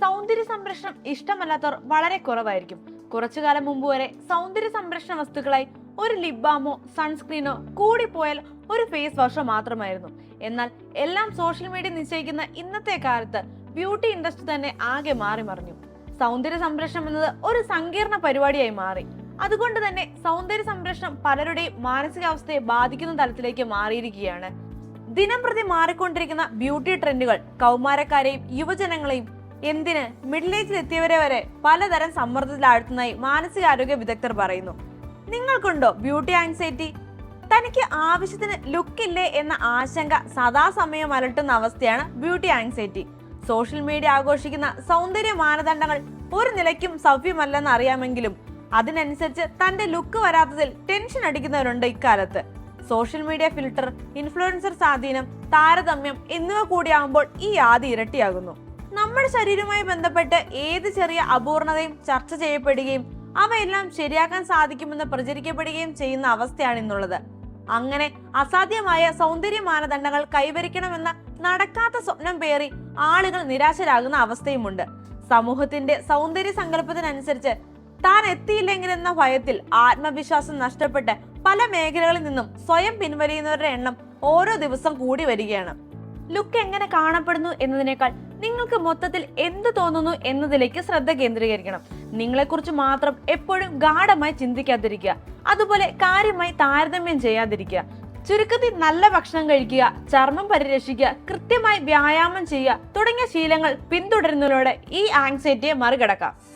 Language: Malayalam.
സൗന്ദര്യ സംരക്ഷണം ഇഷ്ടമല്ലാത്തവർ വളരെ കുറവായിരിക്കും. കുറച്ചു കാലം മുമ്പ് വരെ സൗന്ദര്യ സംരക്ഷണ വസ്തുക്കളായി ഒരു ലിപ് ബാമോ സൺസ്ക്രീനോ കൂടിപ്പോയാൽ ഒരു ഫേസ് വാഷോ മാത്രമായിരുന്നു. എന്നാൽ എല്ലാം സോഷ്യൽ മീഡിയ നിശ്ചയിക്കുന്ന ഇന്നത്തെ കാലത്ത് ബ്യൂട്ടി ഇൻഡസ്ട്രി തന്നെ ആകെ മാറി മറിഞ്ഞു. സൗന്ദര്യ സംരക്ഷണം എന്നത് ഒരു സങ്കീർണ പരിപാടിയായി മാറി. അതുകൊണ്ട് തന്നെ സൗന്ദര്യ സംരക്ഷണം പലരുടെയും മാനസികാവസ്ഥയെ ബാധിക്കുന്ന തലത്തിലേക്ക് മാറിയിരിക്കുകയാണ്. ദിനംപ്രതി മാറിക്കൊണ്ടിരിക്കുന്ന ബ്യൂട്ടി ട്രെൻഡുകൾ കൗമാരക്കാരെയും യുവജനങ്ങളെയും എന്തിന്? മിഡിൽ ഏജിൽ എത്തിയവരെ വരെ പലതരം സമ്മർദ്ദത്തിലാഴ്ത്തുന്നതായി മാനസികാരോഗ്യ വിദഗ്ധർ പറയുന്നു. നിങ്ങൾക്കുണ്ടോ ബ്യൂട്ടി ആൻസൈറ്റി തനിക്ക് ആവശ്യത്തിന് ലുക്കില്ലേ എന്ന ആശങ്ക സദാസമയം അലട്ടുന്ന അവസ്ഥയാണ് ബ്യൂട്ടി ആൻസൈറ്റി സോഷ്യൽ മീഡിയ ആഘോഷിക്കുന്ന സൗന്ദര്യ മാനദണ്ഡങ്ങൾ ഒരു നിലയ്ക്കും സൗഭ്യമല്ലെന്ന് അറിയാമെങ്കിലും അതിനനുസരിച്ച് തന്റെ ലുക്ക് വരാത്തതിൽ ടെൻഷൻ അടിക്കുന്നവരുണ്ട് ഇക്കാലത്ത്. സോഷ്യൽ മീഡിയ ഫിൽട്ടർ ഇൻഫ്ലുവൻസർ സ്വാധീനം താരതമ്യം എന്നിവ കൂടിയാകുമ്പോൾ ഈ ആദി ഇരട്ടിയാകുന്നു. നമ്മുടെ ശരീരവുമായി ബന്ധപ്പെട്ട് ഏത് ചെറിയ അപൂർണതയും ചർച്ച ചെയ്യപ്പെടുകയും അവയെല്ലാം ശരിയാക്കാൻ സാധിക്കുമെന്ന് പ്രചരിക്കപ്പെടുകയും ചെയ്യുന്ന അവസ്ഥയാണ് ഇന്നുള്ളത്. അങ്ങനെ അസാധ്യമായ സൗന്ദര്യ മാനദണ്ഡങ്ങൾ കൈവരിക്കണമെന്ന നടക്കാത്ത സ്വപ്നം പേറി ആളുകൾ നിരാശരാകുന്ന അവസ്ഥയുമുണ്ട്. സമൂഹത്തിന്റെ സൗന്ദര്യ സങ്കല്പത്തിനനുസരിച്ച് താൻ എത്തിയില്ലെങ്കിലെന്ന ഭയത്തിൽ ആത്മവിശ്വാസം നഷ്ടപ്പെട്ട് പല മേഖലകളിൽ നിന്നും സ്വയം പിൻവലിയുന്നവരുടെ എണ്ണം ഓരോ ദിവസം കൂടി വരികയാണ്. ലുക്ക് എങ്ങനെ കാണപ്പെടുന്നു എന്നതിനേക്കാൾ നിങ്ങൾക്ക് മൊത്തത്തിൽ എന്ത് തോന്നുന്നു എന്നതിലേക്ക് ശ്രദ്ധ കേന്ദ്രീകരിക്കണം. നിങ്ങളെക്കുറിച്ച് മാത്രം എപ്പോഴും ഗാഠമായി ചിന്തിക്കാതിരിക്കുക. അതുപോലെ കാര്യമായി താരതമ്യം ചെയ്യാതിരിക്കുക. ചുരുക്കത്തിൽ നല്ല ഭക്ഷണം കഴിക്കുക ചർമ്മം പരിരക്ഷിക്കുക കൃത്യമായി വ്യായാമം ചെയ്യുക തുടങ്ങിയ ശീലങ്ങൾ പിന്തുടരുന്നതിലൂടെ ഈ ആങ്സൈറ്റിയെ മറികടക്കാം.